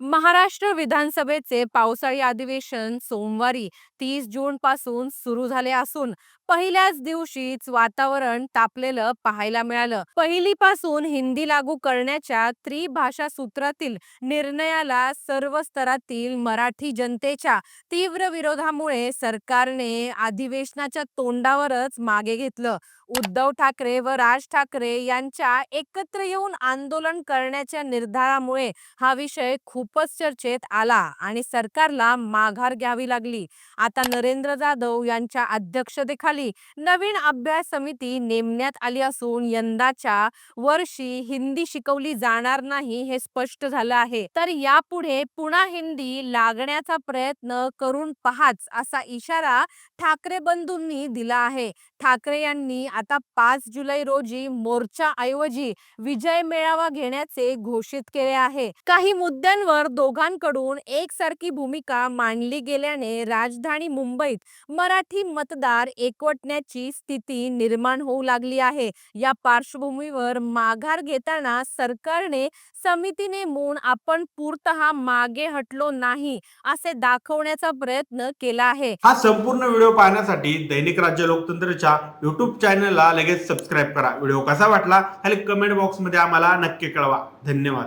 महाराष्ट्र विधानसभेचे पावसाळी अधिवेशन सोमवारी तीस जून पासून सुरू झाले असून पहिल्याच दिवशीच वातावरण तापलेलं पाहायला मिळालं. पहिलीपासून हिंदी लागू करण्याच्या त्रिभाषा सूत्रातील निर्णयाला सर्व स्तरातील मराठी जनतेच्या तीव्र विरोधामुळे सरकारने अधिवेशनाच्या तोंडावरच मागे घेतलं. उद्धव ठाकरे व राज ठाकरे यांच्या एकत्र येऊन आंदोलन करण्याच्या निर्धारामुळे हा विषय खूप खूपच चर्चेत आला आणि सरकारला माघार घ्यावी लागली. आता नरेंद्र जाधव यांच्या अध्यक्षतेखाली नवीन अभ्यास समिती नेमण्यात आली असून यंदाच्या वर्षी हिंदी शिकवली जाणार नाही हे स्पष्ट झालं आहे. तर यापुढे पुन्हा हिंदी लागण्याचा प्रयत्न करून पहाच असा इशारा ठाकरे बंधूंनी दिला आहे. ठाकरे यांनी आता पाच जुलै रोजी मोर्चा ऐवजी विजय मेळावा घेण्याचे घोषित केले आहे. काही मुद्द्यांवर तर दोघांकडून एकसारखी भूमिका मांडली गेल्याने राजधानी मुंबईत मराठी मतदार एकवटण्याची स्थिती निर्माण होऊ लागली आहे. या पार्श्वभूमीवर माघार घेताना सरकारने समितीने म्हणून आपण पूर्तः मागे हटलो नाही असे दाखवण्याचा प्रयत्न केला आहे. हा संपूर्ण व्हिडिओ पाहण्यासाठी दैनिक राज्य लोकतंत्रच्या युट्यूब चॅनलला लगेच सबस्क्राईब करा. व्हिडिओ कसा वाटला खाली कमेंट बॉक्समध्ये आम्हाला नक्की कळवा. धन्यवाद.